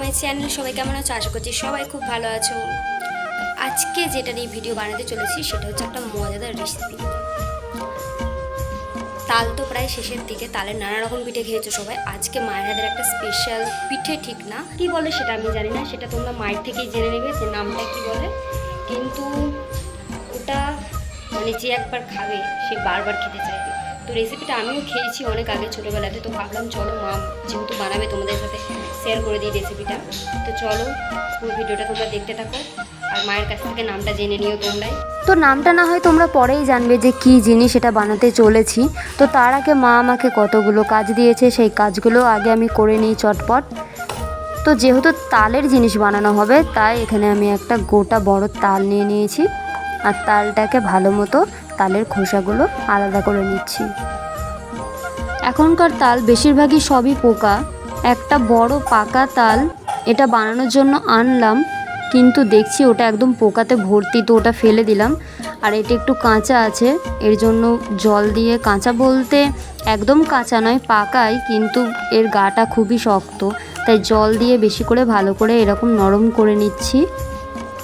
My channel, সবাই কেমন আছো? আশা করছি সবাই খুব ভালো আছো। আজকে যেটা নিয়ে ভিডিও বানাতে চলেছি, সেটা হচ্ছে একটা মজাদার রেসিপি তাল তো প্রায় শেষের দিকে তালের নানা রকম পিঠে খেয়েছো সবাই। আজকে মায়ের হাতের একটা স্পেশাল পিঠে ঠিক না। কি বলে সেটা আমি জানি না, সেটা তোমরা মায়ের থেকেই জেনে নেবে যে নামটা কি বলে। কিন্তু ওটা মানে যে একবার খাবে, সে বারবার খেতে চাইবে। তো রেসিপিটা আমিও খেয়েছি অনেক আগে ছোটোবেলাতে, তো ভাবলাম চলো মা যেহেতু বানাবে তোমাদের সাথে শেয়ার করে দিই রেসিপিটা তো চলো, পুরো ভিডিওটা তোমরা দেখতে থাকো। আর মায়ের কাছ থেকে নামটা জেনে নিও তোমরাই। তো নামটা না হয় তোমরা পরেই জানবে যে কি জিনিস এটা বানাতে চলেছি। তো তার আগে মা আমাকে কতগুলো কাজ দিয়েছে, সেই কাজগুলো আগে আমি করে নিই চটপট। তো যেহেতু তালের জিনিস বানানো হবে, তাই এখানে আমি একটা গোটা বড় তাল নিয়ে নিয়েছি। আর তালটাকে ভালো মতো তালের খোসাগুলো আলাদা করে নিচ্ছি। এখনকার তাল বেশিরভাগই সবই পোকা। একটা বড় পাকা তাল এটা বানানোর জন্য আনলাম, কিন্তু দেখছি ওটা একদম পোকাতে ভর্তি, তো ওটা ফেলে দিলাম। আর এটা একটু কাঁচা আছে, এর জন্য জল দিয়ে কাঁচা বলতে একদম কাঁচা নয়, পাকাই, কিন্তু এর গাটা খুবই শক্ত। তাই জল দিয়ে বেশি করে ভালো করে এরকম নরম করে নিচ্ছি।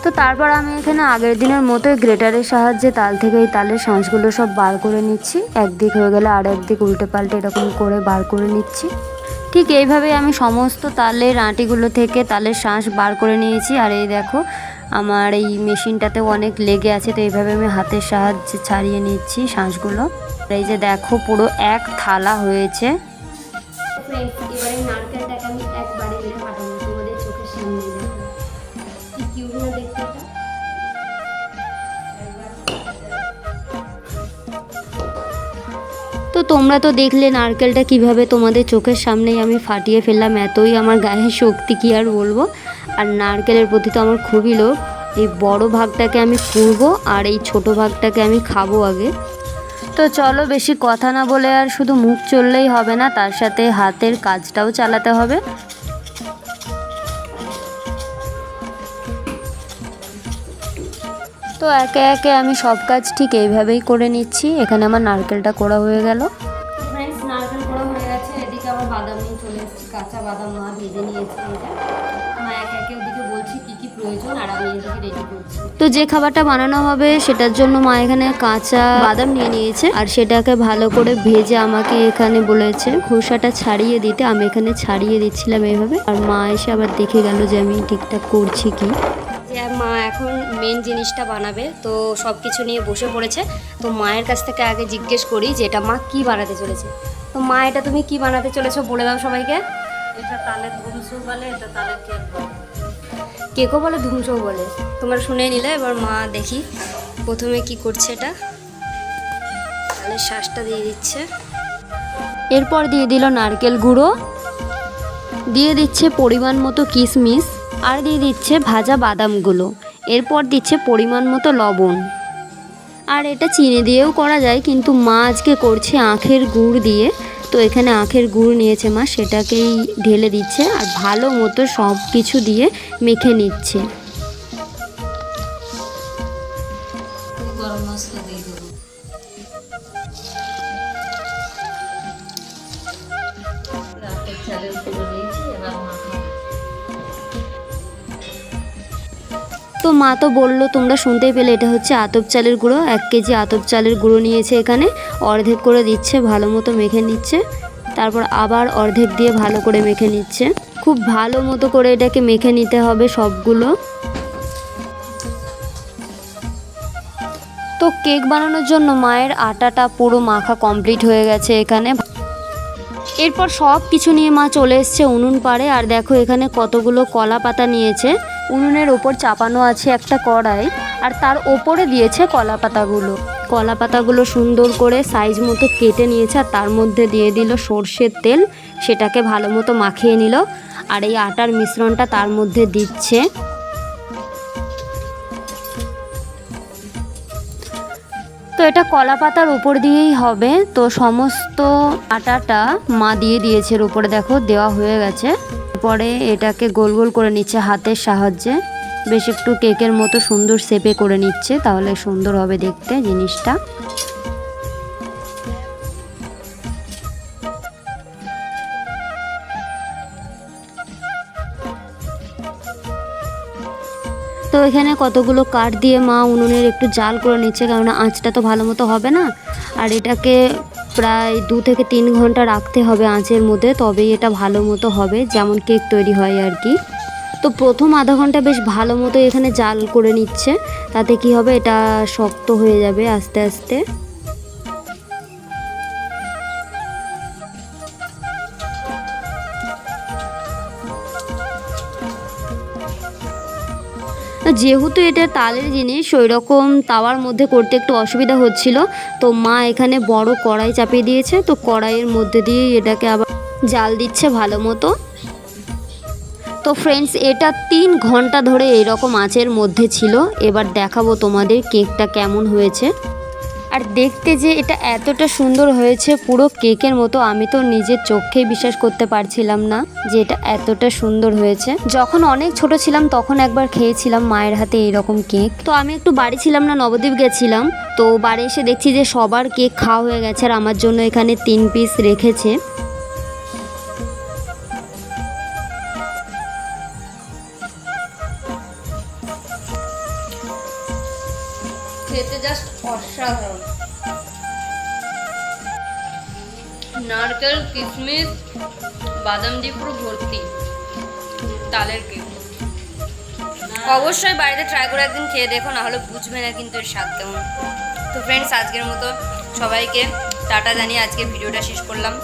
তো তারপর আমি এখানে আগের দিনের মতোই গ্রেটারের সাহায্যে তাল থেকে এই তালের শাঁসগুলো সব বার করে নিচ্ছি। একদিক হয়ে গেলে আর একদিক উল্টে পাল্টে এরকম করে বার করে নিচ্ছি। ঠিক এইভাবে আমি সমস্ত তালের আঁটিগুলো থেকে তালের শ্বাস বার করে নিয়েছি। আর এই দেখো, আমার এই মেশিনটাতেও অনেক লেগে আছে, তো এইভাবে আমি হাতের সাহায্যে ছাড়িয়ে নিচ্ছি শ্বাসগুলো এই যে দেখো, পুরো এক থালা হয়েছে। তোমরা তো দেখলে নারকেলটা কীভাবে তোমাদের চোখের সামনেই আমি ফাটিয়ে ফেললাম, এতই আমার গায়ে শক্তি কি আর বলব? আর নারকেলের প্রতি তো আমার খুবই লোভ। এই বড় ভাগটাকে আমি কুড়বো আর এই ছোট ভাগটাকে আমি খাব আগে। তো চলো বেশি কথা না বলে আর শুধু মুখ চললেই হবে না, তার সাথে হাতের কাজটাও চালাতে হবে। তো একে একে আমি সব কাজ ঠিক এইভাবেই করে নিচ্ছি। এখানে আমার নারকেলটা করা হয়ে গেল। বাদাম নিয়ে চলে এসেছি, কাঁচা বাদাম মা ভেজে নিয়েছে এটা। তো যে খাবারটা বানানো হবে, সেটার জন্য মা এখানে কাঁচা বাদাম নিয়ে নিয়েছে। আর সেটাকে ভালো করে ভেজে আমাকে এখানে বলেছে, খোসাটা ছাড়িয়ে দিতে। আমি এখানে ছাড়িয়ে দিচ্ছিলাম এইভাবে। আর মা এসে আবার দেখে গেল যে আমি ঠিকঠাক করছি কি। মা এখন মেন জিনিসটা বানাবে তো সব কিছু নিয়ে বসে পড়েছে। তো মায়ের কাছ থেকে আগে জিজ্ঞেস করি যে এটা মা কি বানাতে চলেছে? তো মা এটা তুমি কি বানাতে চলেছো বলে দাও সবাইকে। এটা তালের বলে এটা তালের কেক বলে। কেকও বলে ধুমসো বলে। তোমরা শুনে নিলে এবার মা দেখি প্রথমে কি করছে এটা। তাহলে শ্বাসটা দিয়ে দিচ্ছে। এরপর দিয়ে দিল নারকেল গুঁড়ো। দিয়ে দিচ্ছে পরিমাণ মতো কিশমিশ। আর দিয়ে দিচ্ছে ভাজা বাদামগুলো। এরপর দিচ্ছে পরিমাণ মতো লবণ। আর এটা চিনি দিয়েও করা যায়, কিন্তু মা আজকে করছে আখের গুড় দিয়ে। তো এখানে আখের গুড় নিয়েছে মা, সেটাকেই ঢেলে দিচ্ছে আর ভালো মতো সব কিছু দিয়ে মেখে নিচ্ছে। গরম মশলা দিয়ে দেবো তো মা তো বলল, তোমরা শুনতেই পেলে, এটা হচ্ছে আতপ চালের গুঁড়ো। এক কেজি আতপ চালের গুঁড়ো নিয়েছে এখানে। অর্ধেক করে দিচ্ছে, ভালো মতো মেখে নিচ্ছে। তারপর আবার অর্ধেক দিয়ে ভালো করে মেখে নিচ্ছে। খুব ভালো মতো করে এটাকে মেখে নিতে হবে সবগুলো। তো কেক বানানোর জন্য মায়ের আটাটা পুরো মাখা কমপ্লিট হয়ে গেছে এখানে। এরপর সব কিছু নিয়ে মা চলে এসছে উনুন পাড়ে। আর দেখো এখানে কতগুলো কলা পাতা নিয়েছে। উনুনের ওপর চাপানো আছে একটা কড়াই, আর তার ওপরে দিয়েছে কলা পাতাগুলো। কলা পাতাগুলো সুন্দর করে সাইজ মতো কেটে নিয়েছে, আর তার মধ্যে দিয়ে দিল সর্ষের তেল, সেটাকে ভালো মতো মাখিয়ে নিল। আর এই আটার মিশ্রণটা তার মধ্যে দিচ্ছে। তো এটা কলা পাতার উপর দিয়েই হবে। তো সমস্ত আটাটা মা দিয়ে দিয়েছে এর উপরে, দেখো, দেওয়া হয়ে গেছে। পরে এটাকে গোল গোল করে নিচ্ছে হাতের সাহায্যে। বেশ একটু কেকের মতো সুন্দর শেপে করে নিচ্ছে, তাহলে সুন্দর হবে দেখতে জিনিসটা। এখানে কতগুলো কাঠ দিয়ে মা উনুনের একটু জাল করে নিচ্ছে কারণ আঁচটা তো ভালো মতো হবে না। আর এটাকে প্রায় দু থেকে তিন ঘণ্টা রাখতে হবে আঁচের মধ্যে, তবেই এটা ভালো মতো হবে, যেমন কেক তৈরি হয় আর কি। তো প্রথম আধা ঘণ্টা বেশ ভালো মতো এখানে জাল করে নিচ্ছে, তাতে কি হবে, এটা শক্ত হয়ে যাবে আস্তে আস্তে। যেহেতু এটা তালের জিনিস ওই রকম তাওয়ার মধ্যে করতে একটু অসুবিধা হচ্ছিল, তো মা এখানে বড় কড়াই চাপিয়ে দিয়েছে, তো কড়াইয়ের মধ্যে দিয়ে এটাকে আবার জাল দিচ্ছে ভালো মতো। তো ফ্রেন্ডস এটা তিন ঘণ্টা ধরে এরকম আঁচের মধ্যে ছিল, এবার দেখাবো তোমাদের কেকটা কেমন হয়েছে। আর দেখতে যে এটা এতটা সুন্দর হয়েছে, পুরো কেকের মতো আমি তো নিজের চোখেই বিশ্বাস করতে পারছিলাম না যে এটা এতটা সুন্দর হয়েছে। যখন অনেক ছোট ছিলাম তখন একবার খেয়েছিলাম মায়ের হাতে এইরকম কেক। তো আমি একটু বাড়ি ছিলাম না, নবদ্বীপ গেছিলাম। তো বাড়ি এসে দেখছি যে সবার কেক খাওয়া হয়ে গেছে আর আমার জন্য এখানে তিন পিস রেখেছে। খেতে জাস্ট অসাধারণ। নারকেল, কিশমিশ, বাদাম দিয়ে পুরো ভর্তি। তালের কেক। অবশ্যই বাড়িতে ট্রাই করে একদিন খেয়ে দেখো, না হলে বুঝবে না কিন্তু এর স্বাদ কেমন। তো ফ্রেন্ডস আজকের মতো সবাইকে টাটা জানিয়ে আজকে ভিডিওটা শেষ করলাম।